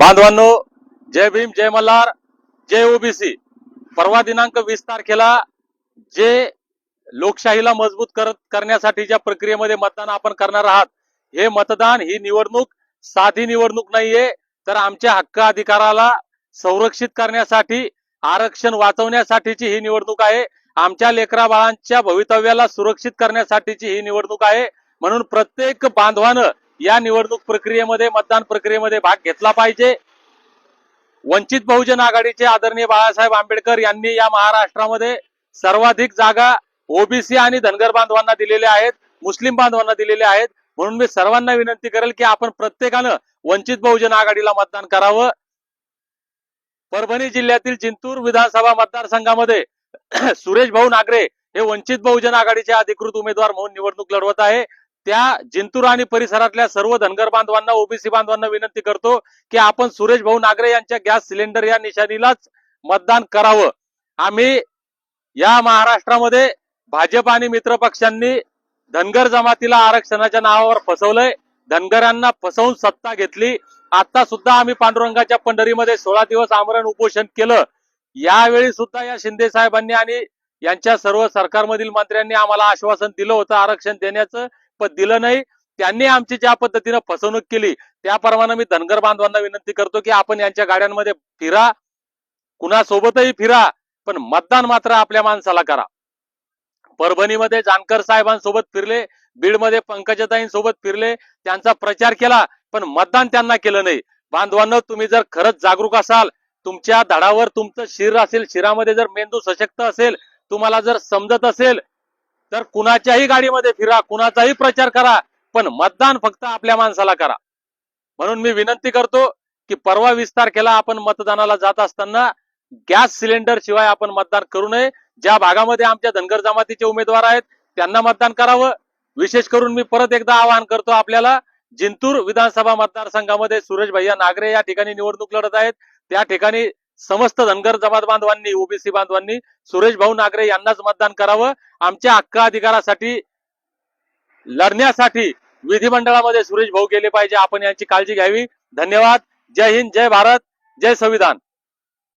बांधवांनो जय भीम जय मल्हार जय ओबीसी. परवा दिनांक वीस तारखेला जे लोकशाहीला मजबूत करत करण्यासाठीच्या प्रक्रियेमध्ये मतदान आपण करणार आहात हे मतदान ही निवडणूक साधी निवडणूक नाहीये तर आमच्या हक्क अधिकाराला संरक्षित करण्यासाठी आरक्षण वाचवण्यासाठीची ही निवडणूक आहे. आमच्या लेकरा बाळांच्या भवितव्याला सुरक्षित करण्यासाठीची ही निवडणूक आहे. म्हणून प्रत्येक बांधवानं या निवडणूक प्रक्रियेमध्ये मतदान प्रक्रियेमध्ये भाग घेतला पाहिजे. वंचित बहुजन आघाडीचे आदरणीय बाळासाहेब आंबेडकर यांनी या महाराष्ट्रामध्ये सर्वाधिक जागा ओबीसी आणि धनगर बांधवांना दिलेल्या आहेत मुस्लिम बांधवांना दिलेल्या आहेत. म्हणून मी सर्वांना विनंती करेल की आपण प्रत्येकानं वंचित बहुजन आघाडीला मतदान करावं. परभणी जिल्ह्यातील जिंतूर विधानसभा मतदारसंघामध्ये सुरेश भाऊ नागरे हे वंचित बहुजन आघाडीचे अधिकृत उमेदवार म्हणून निवडणूक लढवत आहे. त्या जिंतूर आणि परिसरातल्या सर्व धनगर बांधवांना ओबीसी बांधवांना विनंती करतो की आपण सुरेश भाऊ नागरे यांच्या गॅस सिलेंडर या निशाणीलाच मतदान करावं. आम्ही या महाराष्ट्रामध्ये भाजप आणि मित्र पक्षांनी धनगर जमातीला आरक्षणाच्या नावावर फसवलंय. धनगरांना फसवून सत्ता घेतली. आता सुद्धा आम्ही पांडुरंगाच्या पंढरीमध्ये सोळा दिवस आमरण उपोषण केलं. यावेळी सुद्धा या शिंदे साहेबांनी आणि यांच्या सर्व सरकारमधील मंत्र्यांनी आम्हाला आश्वासन दिलं होतं आरक्षण देण्याचं. पण दिलं नाही. त्यांनी आमची ज्या पद्धतीनं फसवणूक केली त्याप्रमाणे मी धनगर बांधवांना विनंती करतो की आपण यांच्या गाड्यांमध्ये फिरा. कुणासोबतही फिरा पण मतदान मात्र आपल्या माणसाला करा. परभणीमध्ये जानकर साहेबांसोबत फिरले बीडमध्ये पंकजताईंसोबत फिरले त्यांचा प्रचार केला पण मतदान त्यांना केलं नाही. बांधवांना तुम्ही जर खरंच जागरूक असाल तुमच्या धडावर तुमचं शिर असेल शिरामध्ये जर मेंदू सशक्त असेल तुम्हाला जर समजत असेल तर कुणाच्याही गाडीमध्ये फिरा कुणाचाही प्रचार करा पण मतदान फक्त आपल्या माणसाला करा. म्हणून मी विनंती करतो की परवा विस्तार केला आपण मतदानाला जात असताना गॅस सिलेंडर शिवाय आपण मतदान करू नये. ज्या भागामध्ये आमच्या धनगर जमातीचे उमेदवार आहेत त्यांना मतदान करावं. विशेष करून मी परत एकदा आवाहन करतो आपल्याला जिंतूर विधानसभा मतदारसंघामध्ये सुरेश भैया नागरे या ठिकाणी निवडणूक लढत आहेत. त्या ठिकाणी समस्त धनगर जमात बांधवांनी ओबीसी बांधवांनी सुरेश भाऊ नागरे यांनाच मतदान करावं. आमच्या हक्क अधिकारासाठी लढण्यासाठी विधिमंडळामध्ये सुरेश भाऊ गेले पाहिजे. आपण यांची काळजी घ्यावी. धन्यवाद. जय हिंद जय भारत जय संविधान.